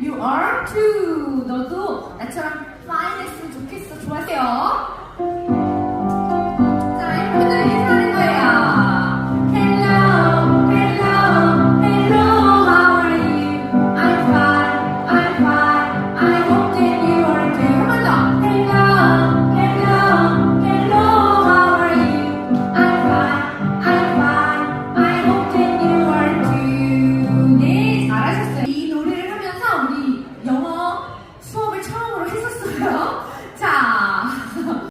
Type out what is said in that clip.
you are too. 너도 나처럼 fine 했으면 좋겠어. 좋아하세요.